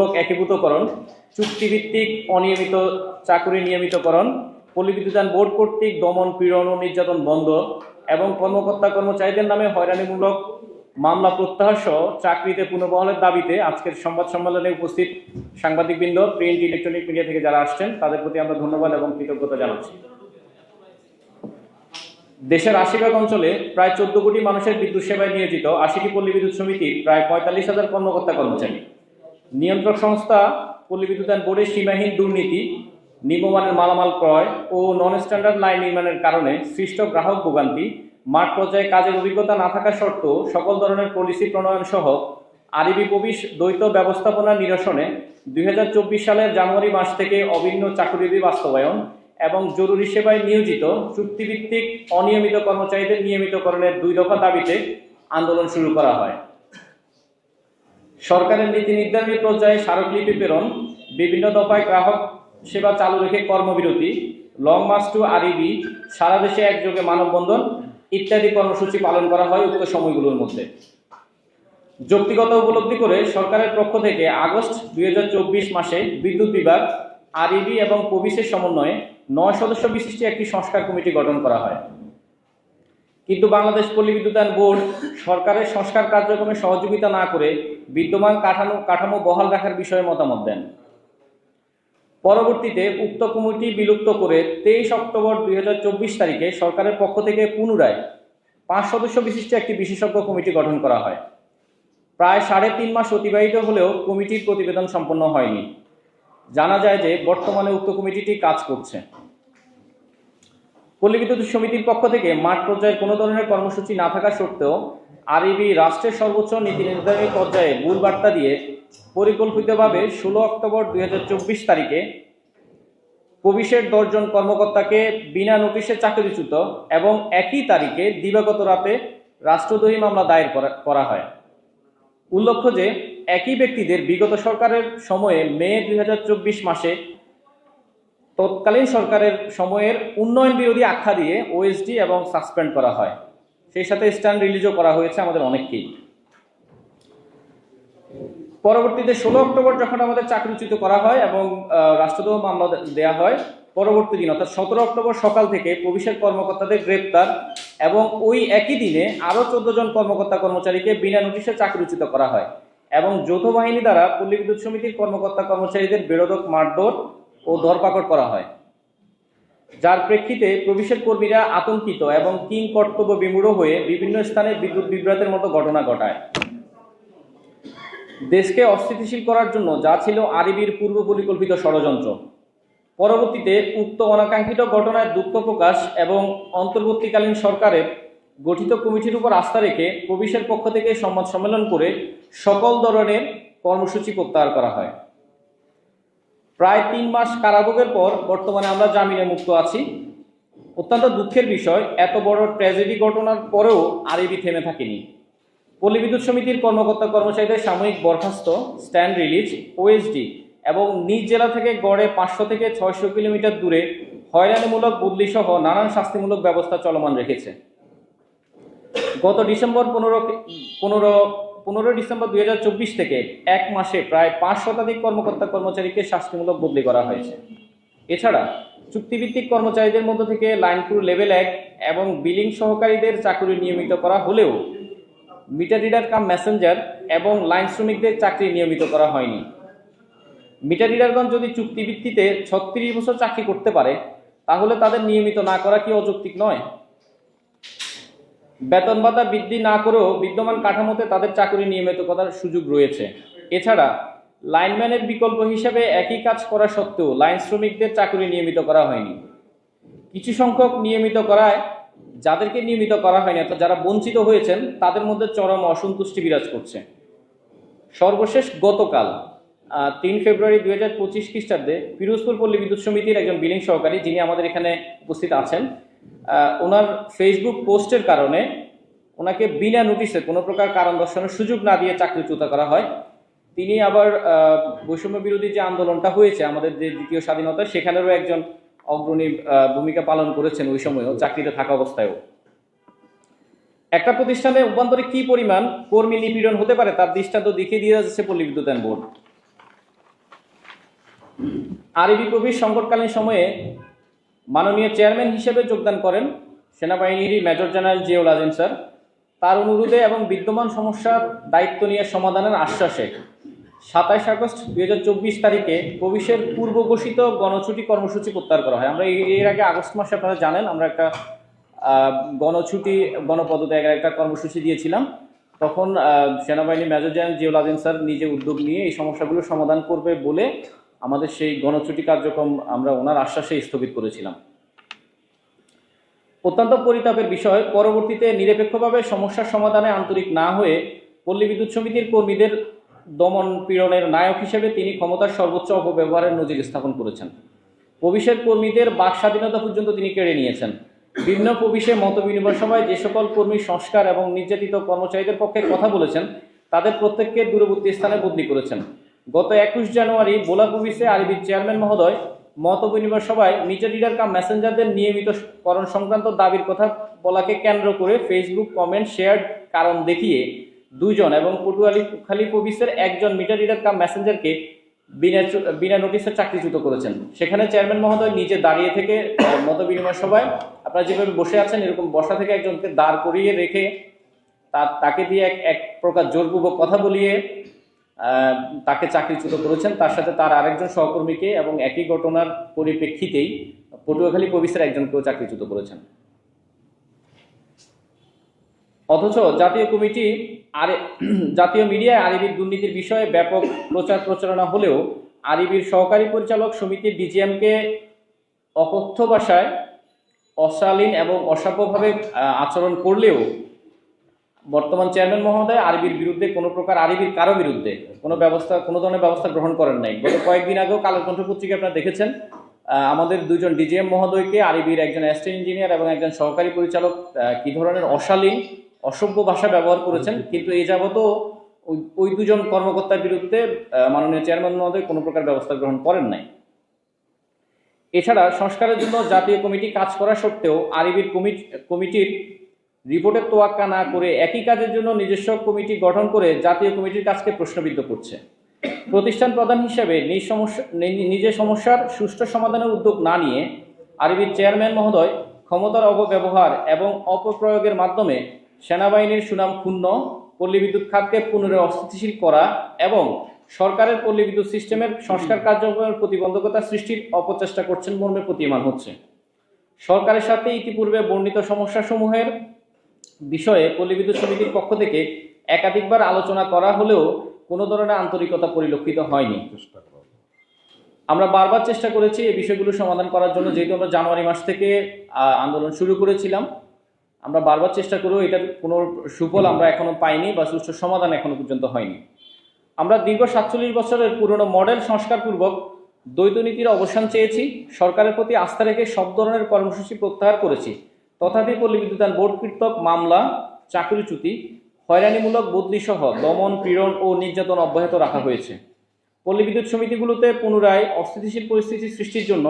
জোরপূর্বক একীভূতকরণ, চুক্তিভিত্তিক অনিয়মিত চাকুরি নিয়মিতকরণ পল্লী বিদ্যুতায়ন বোর্ড কর্তৃক দমন পীড়ন ও নির্যাতন বন্ধ এবং কর্মকর্তা কর্মচারীদের নামে হয়রানিমূলক মামলা প্রত্যাহার সহ চাকরিতে পুনর্বহালের দাবিতে আজকের সংবাদ সম্মেলনে উপস্থিত সাংবাদিকবৃন্দ, প্রিন্ট, ইলেকট্রনিক মিডিয়া থেকে যারা আসছেন, তাদের প্রতি আমরা ধন্যবাদ এবং কৃতজ্ঞতা জানাচ্ছি। দেশের আশিভাগ অঞ্চলে প্রায় চোদ্দ কোটি মানুষের বিদ্যুৎ সেবায় নিয়োজিত আশিটি পল্লী বিদ্যুৎ সমিতির প্রায় পঁয়তাল্লিশ হাজার কর্মকর্তা কর্মচারী। নিয়ন্ত্রক সংস্থা পল্লী বিদ্যুতায়ন বোর্ডের সীমাহীন দুর্নীতি, নিম্নমানের মালামাল ক্রয় ও নন স্ট্যান্ডার্ড লাইন নির্মাণের কারণে সৃষ্ট গ্রাহক ভোগান্তি, মাঠ পর্যায়ে কাজের অভিজ্ঞতা না থাকা সত্ত্বেও সকল ধরনের পলিসি প্রণয়ন সহ আরবি প্রবিশ দ্বৈত ব্যবস্থাপনা নিরসনে দুই হাজার চব্বিশ সালের জানুয়ারি মাস থেকে অভিন্ন চাকুরিবি বাস্তবায়ন এবং জরুরি সেবায় নিয়োজিত চুক্তিভিত্তিক অনিয়মিত কর্মচারীদের নিয়মিতকরণের দুই দফা দাবিতে আন্দোলন শুরু করা হয়। সরকারের নীতি নির্ধারণী পর্যায়ে স্মারকলিপি প্রেরণ, বিভিন্ন দফায় গ্রাহক সেবা চালু রেখে কর্মবিরতি লং মার্চ টু আরইবি সারা দেশে একযোগে মানববন্ধন ইত্যাদি কর্মসূচি পালন করা হয় উক্ত সময়গুলোর মধ্যে। যৌক্তিকতা উপলব্ধি করে সরকারের পক্ষ থেকে আগস্ট দুই হাজার চব্বিশ মাসে বিদ্যুৎ বিভাগ আরইবি এবং পবিসের সমন্বয়ে নয় সদস্য বিশিষ্ট একটি সংস্কার কমিটি গঠন করা হয়। কিন্তু বাংলাদেশ পল্লী বিদ্যুতায়ন বোর্ড সরকারের সংস্কার কার্যক্রমে সহযোগিতা না করে বিদ্যমান কাঠামো কাঠামো বহাল রাখার বিষয়ে মতামত দেন। পরবর্তীতে উক্ত কমিটি বিলুপ্ত করে তেইশ অক্টোবর দুই হাজার চব্বিশ তারিখে সরকারের পক্ষ থেকে পুনরায় পাঁচ সদস্য বিশিষ্ট একটি বিশেষজ্ঞ কমিটি গঠন করা হয়। প্রায় সাড়ে তিন মাস অতিবাহিত হলেও কমিটির প্রতিবেদন সম্পন্ন হয়নি। জানা যায় যে বর্তমানে উক্ত কমিটিটি কাজ করছে। পল্লী বিদ্যুৎ সমিতির পক্ষ থেকে মাঠ পর্যায়ে কোনো ধরনের কর্মসূচি না থাকা সত্ত্বেও আরইবি রাষ্ট্রের সর্বোচ্চ নীতি নির্ধারণী পর্যায়ে ভুল বার্তা দিয়ে পরিকল্পিতভাবে ষোলো অক্টোবর দু হাজার চব্বিশ তারিখে কবিশের দশজন কর্মকর্তাকে বিনা নোটিশে চাকরিচ্যুত এবং একই তারিখে দিবাগত রাতে রাষ্ট্রদ্রোহী মামলা দায়ের করা- করা হয়। উল্লেখ্য যে, একই ব্যক্তিদের বিগত সরকারের সময়ে মে দুই হাজার চব্বিশ মাসে তৎকালীন সরকারের সময়ের উন্নয়ন বিরোধী আখ্যা দিয়ে ওএসডি এবং সাসপেন্ড করা হয়। সেই সাথে স্ট্যান্ড রিলিজও করা হয়েছে আমাদের অনেককেই। পরবর্তীতে ষোলো অক্টোবর যখন আমাদের চাকরিচ্যুত করা হয় এবং রাষ্ট্রদ্রোহ মামলা দে- দেয়া হয়, পরবর্তী দিন, অর্থাৎ সতেরো অক্টোবর সকাল থেকে প্রবিশের কর্মকর্তাদের গ্রেপ্তার এবং ওই একই দিনে আরও চোদ্দ জন কর্মকর্তা কর্মচারীকে বিনা নোটিশে চাকরিচ্যুত করা হয় এবং যৌথ বাহিনী দ্বারা পল্লী বিদ্যুৎ সমিতির কর্মকর্তা কর্মচারীদের বেরোদক মারধর ও ধরপাকড় করা হয়। যার প্রেক্ষিতে প্রবিশের কর্মীরা আতঙ্কিত এবং কিং কর্তব্য বিমূঢ় হয়ে বিভিন্ন স্থানে বিদ্যুৎ বিভ্রাটের মতো ঘটনা ঘটায়। দেশকে অস্থিতিশীল করার জন্য যা ছিল আরবির পূর্ব পরিকল্পিত ষড়যন্ত্র। পরবর্তীতে উক্ত অনাকাঙ্ক্ষিত ঘটনায় দুঃখ প্রকাশ এবং অন্তর্বর্তীকালীন সরকারের গঠিত কমিটির উপর আস্থা রেখে প্রবিশের পক্ষ থেকে সংবাদ সম্মেলন করে সকল ধরনের কর্মসূচি প্রত্যাহার করা হয়। প্রায় তিন মাস কারাভোগের পর বর্তমানে আমরা জামিনে মুক্ত আছি। অত্যন্ত দুঃখের বিষয়, এত বড় ট্র্যাজেডি ঘটনার পরেও আরবি থেমে থাকেনি। পল্লী বিদ্যুৎ সমিতির কর্মকর্তা কর্মচারীদের সাময়িক বরখাস্ত, স্ট্যান্ড রিলিজ ওএসডি এবং নিজ জেলা থেকে গড়ে পাঁচশো থেকে ছয়শো কিলোমিটার দূরে হয়রানিমূলক বদলি সহ নানান শাস্তিমূলক ব্যবস্থা চলমান রেখেছে। গত ডিসেম্বর পনেরো পনেরো পনেরো ডিসেম্বর দুই হাজার চব্বিশ থেকে এক মাসে প্রায় পাঁচ শতাধিক কর্মকর্তা কর্মচারীকে শাস্তিমূলক বদলি করা হয়েছে। এছাড়া চুক্তিভিত্তিক কর্মচারীদের মধ্য থেকে লাইন ক্রু লেভেল এক এবং বিলিং সহকারীদের চাকরি নিয়মিত করা হলেও মিটার রিডার কাম মেসেঞ্জার এবং লাইন শ্রমিকদের চাকরি নিয়মিত করা হয়নি। মিটার রিডারগণ যদি চুক্তিভিত্তিতে ছত্রিশ বছর চাকরি করতে পারে, তাহলে তাদের নিয়মিত না করা কি অযৌক্তিক নয়? বেতন ভাতা বৃদ্ধি না করেও বিদ্যমান কাঠামোতে তাদের চাকরি নিয়মিত করার সুযোগ রয়েছে। এছাড়া, লাইনম্যানের বিকল্প হিসেবে একই কাজ করা সত্ত্বেও লাইন শ্রমিকদের চাকরি নিয়মিত করা হয়নি। কিছু সংখ্যক নিয়মিত করায় যাদেরকে নিয়মিত করা হয়নি, অর্থাৎ যারা বঞ্চিত হয়েছেন, তাদের মধ্যে চরম অসন্তুষ্টি বিরাজ করছে। সর্বশেষ গতকাল তিন ফেব্রুয়ারি দুই হাজার পঁচিশ খ্রিস্টাব্দে পিরোজপুর পল্লী বিদ্যুৎ সমিতির একজন বিলিং সহকারী যিনি আমাদের এখানে উপস্থিত আছেন ওনার ফেসবুক পোস্টের কারণে ওনাকে বিনা নোটিশে কোনো প্রকার কারণ দর্শানোর সুযোগ না দিয়ে চাকরিচ্যুত করা হয়। তিনি আবার বৈষম্য বিরোধী যে আন্দোলনটা হয়েছে, আমাদের যে দ্বিতীয় স্বাধীনতা, সেখানেরও একজন অগ্রণী ভূমিকা পালন করেছেন ওই সময়ও, চাকরিতে থাকা অবস্থায়ও। একটা প্রতিষ্ঠানে অভ্যন্তরে কি পরিমাণ কর্মী নিপীড়ন হতে পারে, তার দৃষ্টান্ত দেখিয়ে দিয়ে যাচ্ছে পল্লী বিদ্যুতায়ন বোর্ড আরবি প্রবেশ সংকটকালীন সময়ে মাননীয় চেয়ারম্যান হিসেবে যোগদান করেন সেনাবাহিনীর major general Ziaul Azim sir. তার অনুরোধে এবং বিদ্যমান সমস্যার দায়িত্ব নিয়ে সমাধানের আশ্বাসে সাতাইশ আগস্ট দুই হাজার চব্বিশ তারিখে প্রবেশের পূর্ব ঘোষিত গণছুটি কর্মসূচি প্রত্যাহার করা হয়। আমরা এর- আগে আগস্ট মাসে আপনারা জানেন, আমরা একটা গণছুটি, গণপদত্যাগের একটা কর্মসূচি দিয়েছিলাম। তখন সেনাবাহিনী major general Ziaul Azim sir নিজে উদ্যোগ নিয়ে এই সমস্যাগুলো সমাধান করবে বলে আমাদের সেই গণছুটি কার্যক্রম আমরা ওনার আশ্বাসে স্থগিত করেছিলাম। অত্যন্ত পরিতাপের বিষয়, পরবর্তীতে নিরপেক্ষভাবে সমস্যার সমাধানে আন্তরিক না হয়ে পল্লী বিদ্যুৎ সমিতির কর্মীদের দমন পীড়নের নায়ক হিসেবে তিনি ক্ষমতার সর্বোচ্চ অপব্যবহারের নজির স্থাপন করেছেন। প্রবিশের কর্মীদের বাক স্বাধীনতা পর্যন্ত তিনি কেড়ে নিয়েছেন। বিভিন্ন প্রবিশে মত বিনিময় সভায় যে সকল কর্মী সংস্কার এবং নির্যাতিত কর্মচারীদের পক্ষে কথা বলেছেন, তাদের প্রত্যেককে দূরবর্তী স্থানে বদলি করেছেন। গত একুশ জানুয়ারি বোলা প্রবিশে আরবির চেয়ারম্যান মহোদয় মত বিনিময় সভায় মিটার রিডার কাম মেসেঞ্জারদের নিয়মিতকরণ সংক্রান্ত দাবির কথা বলাকে কেন্দ্র করে ফেসবুক কমেন্ট শেয়ার কারণ দেখিয়ে দুইজন এবং পটুয়ালি খালি প্রবিশের একজন মিটার রিডার কাম মেসেঞ্জারকে বিনা বিনা নোটিশে চাকরিচ্যুত করেছেন। সেখানে চেয়ারম্যান মহোদয় নিজে দাঁড়িয়ে থেকে মত বিনিময় সভায় আপনারা যেভাবে বসে আছেন, এরকম বসা থেকে একজনকে দাঁড় করিয়ে রেখে তার তাকে দিয়ে এক এক প্রকার জোরপূর্বক কথা বলিয়ে তাকে চাকরিচ্যুত করেছেন। তার সাথে তার আরেকজন সহকর্মীকে এবং একই ঘটনার পরিপ্রেক্ষিতেই পটুয়াখালী প্রবিশের একজনকেও চাকরিচ্যুত করেছেন। অথচ জাতীয় কমিটি আর, জাতীয় মিডিয়ায় আরবির দুর্নীতির বিষয়ে ব্যাপক প্রচার প্রচারণা হলেও আরবির সহকারী পরিচালক সমিতির ডিজিএমকে অকথ্য ভাষায় অশালীন এবং অসভ্যভাবে আচরণ করলেও বর্তমান চেয়ারম্যান মহোদয় আরবির বিরুদ্ধে কোনো প্রকার আরবির কারও বিরুদ্ধে কোনো ব্যবস্থা, কোনো ধরনের ব্যবস্থা গ্রহণ করেন নাই। গত কয়েকদিন আগেও কালো কণ্ঠ পত্রিকা আপনারা দেখেছেন। আমাদের দুজন ডিজিএম মহোদয়কে, আরবির একজন অ্যাসিস্ট্যান্ট ইঞ্জিনিয়ার এবং একজন সহকারী পরিচালক কি ধরনের অশালীন, অসভ্য ভাষা ব্যবহার করেছেন। কিন্তু এ যাবত ওই দুজন কর্মকর্তার বিরুদ্ধে মাননীয় চেয়ারম্যান মহোদয় কোনো প্রকার ব্যবস্থা গ্রহণ করেন নাই। এছাড়া সংস্কারের জন্য জাতীয় কমিটি কাজ করা সত্ত্বেও আরবির কমিটি, কমিটির রিপোর্টের তোয়াক্কা না করে একই কাজের জন্য নিজস্ব কমিটি গঠন করে জাতীয় কমিটির কাজকে প্রশ্নবিদ্ধ করছে। প্রতিষ্ঠান প্রধান হিসেবে নিজ সমস্যা নি- নিজের সমস্যার সুষ্ঠু সমাধানের উদ্যোগ না নিয়ে আরবির চেয়ারম্যান মহোদয় ক্ষমতার অপব্যবহার এবং অপপ্রয়োগের মাধ্যমে সেনাবাহিনীর সুনাম ক্ষুণ্ণ, পল্লী বিদ্যুৎ খাতকে পুনরায় অস্থিতিশীল করা এবং সরকারের পল্লী বিদ্যুৎ সিস্টেমের সংস্কার কার্যক্রমের প্রতিবন্ধকতা সৃষ্টির অপচেষ্টা করছেন মর্মে প্রতীয়মান হচ্ছে। সরকারের সাথে ইতিপূর্বে বর্ণিত সমস্যাসমূহের বিষয়ে পল্লী বিদ্যুৎ সমিতির পক্ষ থেকে একাধিকবার আলোচনা করা হলেও কোনো ধরনের আন্তরিকতা পরিলক্ষিত হয়নি। আমরা বারবার চেষ্টা করেছি এই বিষয়গুলো সমাধান করার জন্য যেহেতু আমরা জানুয়ারি মাস থেকে আন্দোলন শুরু করেছিলাম। আমরা বারবার চেষ্টা করেও এটার কোনো সুফল আমরা এখনও পাইনি বা সুষ্ঠু সমাধান এখনও পর্যন্ত হয়নি। আমরা দীর্ঘ সাতচল্লিশ বছরের পুরনো মডেল সংস্কারপূর্বক দ্বৈত নীতির অবসান চেয়েছি। সরকারের প্রতি আস্থা রেখে সব ধরনের কর্মসূচি প্রত্যাহার করেছি। তথাপি পল্লী বিদ্যুতায়ন বোর্ড কৃতক মামলা, চাকরিচ্যুতি, হয়রানিমূলক বদলি সহ দমন, পীড়ন ও নির্যাতন অব্যাহত রাখা হয়েছে। পল্লী বিদ্যুৎ সমিতিগুলোতে পুনরায় অস্থিতিশীল পরিস্থিতি সৃষ্টির জন্য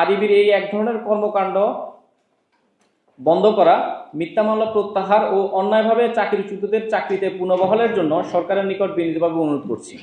আরিবির এই এক ধরনের কর্মকাণ্ড বন্ধ করা, মিথ্যা মামলা প্রত্যাহার ও অন্যায়ভাবে চাকরিচ্যুতদের চাকরিতে পুনর্বহালের জন্য সরকারের নিকট বিনীতভাবে অনুরোধ করছি।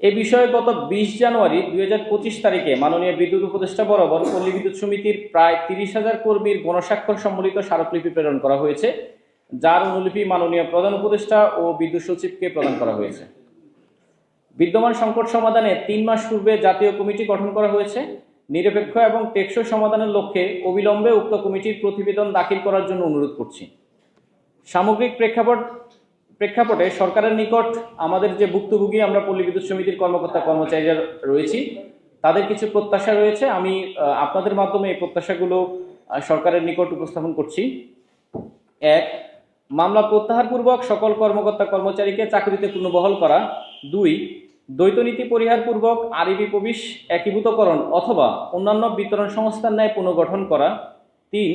এ বিষয়ে গত বিশ জানুয়ারি দুই হাজার পঁচিশ তারিখে মাননীয় বিদ্যুৎ উপদেষ্টা বরাবর পল্লী বিদ্যুৎ সমিতির প্রায় তিরিশ হাজার কর্মীর গণস্বাক্ষর সম্বলিত স্মারকলিপি প্রেরণ করা হয়েছে, যার অনুলিপি মাননীয় প্রধান উপদেষ্টা ও বিদ্যুৎ সচিবকে প্রদান করা হয়েছে। বিদ্যমান সংকট সমাধানে তিন মাস পূর্বে জাতীয় কমিটি গঠন করা হয়েছে। নিরপেক্ষ এবং টেকসই সমাধানের লক্ষ্যে অবিলম্বে উক্ত কমিটির প্রতিবেদন দাখিল করার জন্য অনুরোধ করছি। সামগ্রিক প্রেক্ষাপট প্রেক্ষাপটে সরকারের নিকট আমাদের যে ভুক্তভোগী, আমরা পল্লী বিদ্যুৎ সমিতির কর্মকর্তা কর্মচারীরা রয়েছি, তাদের কিছু প্রত্যাশা রয়েছে। আমি আপনাদের মাধ্যমে এই প্রত্যাশাগুলো সরকারের নিকট উপস্থাপন করছি। এক, মামলা প্রত্যাহারপূর্বক সকল কর্মকর্তা, কর্মচারীকে চাকরিতে পুনর্বহাল করা। দুই দ্বৈতনীতি পরিহারপূর্বক আরবি প্রবেশ একীভূতকরণ অথবা অন্যান্য বিতরণ সংস্থার ন্যায় পুনর্গঠন করা। তিন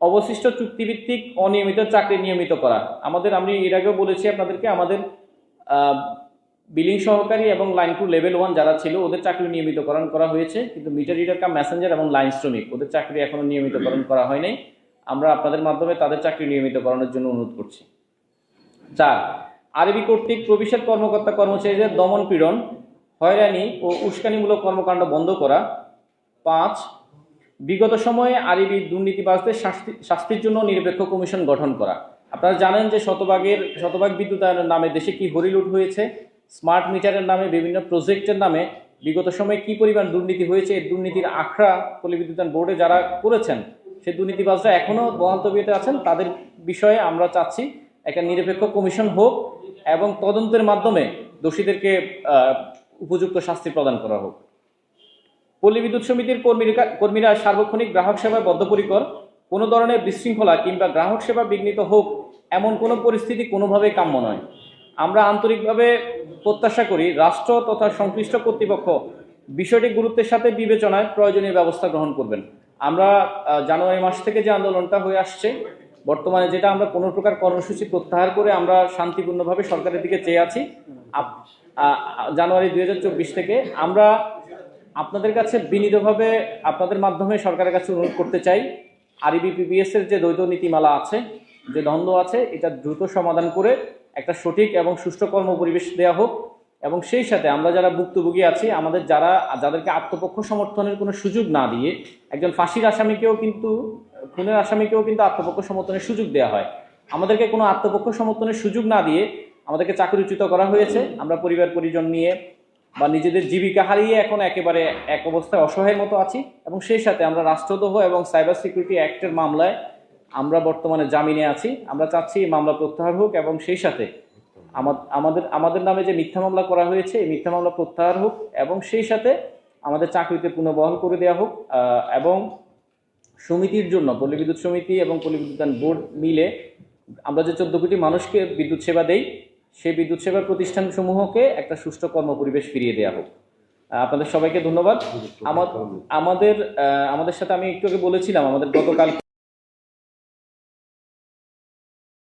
অবশিষ্ট চুক্তিভিত্তিক অনিয়মিত চাকরি নিয়মিত করা। আমাদের, আমি এর আগেও বলেছি আপনাদেরকে, আমাদের বিলিং সহকারী এবং লাইন টু লেভেল ওয়ান যারা ছিল, ওদের চাকরি নিয়মিতকরণ করা হয়েছে। কিন্তু মিটার রিডার কাম মেসেঞ্জার এবং লাইন শ্রমিক, ওদের চাকরি এখনও নিয়মিতকরণ করা হয়নি। আমরা আপনাদের মাধ্যমে তাদের চাকরি নিয়মিতকরণের জন্য অনুরোধ করছি। চার, আরবি কর্তৃক প্রবেশের কর্মকর্তা কর্মচারীদের দমন পীড়ন, হয়রানি ও উস্কানিমূলক কর্মকাণ্ড বন্ধ করা। পাঁচ বিগত সময়ে আরবি দুর্নীতিবাজদের শাস্তি শাস্তির জন্য নিরপেক্ষ কমিশন গঠন করা। আপনারা জানেন যে শতভাগের শতভাগ বিদ্যুতায়নের নামে দেশে কি হরিলুট হয়েছে? স্মার্ট মিটারের নামে বিভিন্ন প্রজেক্টের নামে বিগত সময়ে কি পরিমাণ দুর্নীতি হয়েছে? এই দুর্নীতির আখড়া পল্লী বিদ্যুতায়ন বোর্ডে যারা করেছেন, সেই দুর্নীতিবাজরা এখনও বহাল তবিয়তে আছেন। তাদের বিষয়ে আমরা চাচ্ছি একটা নিরপেক্ষ কমিশন হোক এবং তদন্তের মাধ্যমে দোষীদেরকে উপযুক্ত শাস্তি প্রদান করা হোক। পল্লী বিদ্যুৎ সমিতির কর্মীরা কর্মীরা সার্বক্ষণিক গ্রাহক সেবায় বদ্ধপরিকর, কোনো ধরনের বিশৃঙ্খলা কিংবা গ্রাহক সেবা বিঘ্নিত হোক, এমন কোনো পরিস্থিতি কোনোভাবেই কাম্য নয়। আমরা আন্তরিকভাবে প্রত্যাশা করি রাষ্ট্র তথা সংশ্লিষ্ট কর্তৃপক্ষ বিষয়টি গুরুত্বের সাথে বিবেচনায় প্রয়োজনীয় ব্যবস্থা গ্রহণ করবেন। আমরা জানুয়ারি মাস থেকে যে আন্দোলনটা হয়ে আসছে, বর্তমানে যেটা আমরা কোনো প্রকার কর্মসূচি প্রত্যাহার করে আমরা শান্তিপূর্ণভাবে সরকারের দিকে চেয়ে আছি। জানুয়ারি দু হাজার চব্বিশ থেকে আমরা আপনাদের কাছে বিনীতভাবে আপনাদের মাধ্যমে সরকারের কাছে অনুরোধ করতে চাই, আরবি পিবিএস এর যে দ্বৈত নীতিমালা আছে, যে দ্বন্দ্ব আছে, এটা দ্রুত সমাধান করে একটা সঠিক এবং সুষ্ঠু কর্ম পরিবেশ দেওয়া হোক এবং সেই সাথে আমরা যারা ভুক্তভোগী আছি, আমাদের যারা, যাদেরকে আত্মপক্ষ সমর্থনের কোনো সুযোগ না দিয়ে একজন ফাঁসির আসামিকেও কিন্তু, খুনের আসামিকেও কিন্তু আত্মপক্ষ সমর্থনের সুযোগ দেওয়া হয়। আমাদেরকে কোনো আত্মপক্ষ সমর্থনের সুযোগ না দিয়ে আমাদেরকে চাকরিচ্যুত করা হয়েছে। আমরা পরিবার পরিজন নিয়ে বা নিজেদের জীবিকা হারিয়ে এখন একেবারে এক অবস্থায় অসহায়ের মতো আছি এবং সেই সাথে আমরা রাষ্ট্রদ্রোহ এবং সাইবার সিকিউরিটি অ্যাক্টের মামলায় আমরা বর্তমানে জামিনে আছি। আমরা চাচ্ছি মামলা প্রত্যাহার হোক এবং সেই সাথে আমাদের আমাদের নামে যে মিথ্যা মামলা করা হয়েছে, এই মিথ্যা মামলা প্রত্যাহার হোক এবং সেই সাথে আমাদের চাকরিতে পুনর্বহাল করে দেওয়া হোক এবং সমিতির জন্য, পল্লী বিদ্যুৎ সমিতি এবং পল্লী বিদ্যুৎ বোর্ড মিলে আমরা যে চোদ্দ কোটি মানুষকে বিদ্যুৎ সেবা দেই সেই বিদ্যুৎ সেবা প্রতিষ্ঠান সমূহকে একটা সুষ্ঠু কর্মপরিবেশ ফিরিয়ে দেওয়া হোক। আহ, আপনাদের সবাইকে ধন্যবাদ। আমা- আমাদের আহ, আমাদের সাথে আমি একটু আগে বলেছিলাম আমাদের গতকাল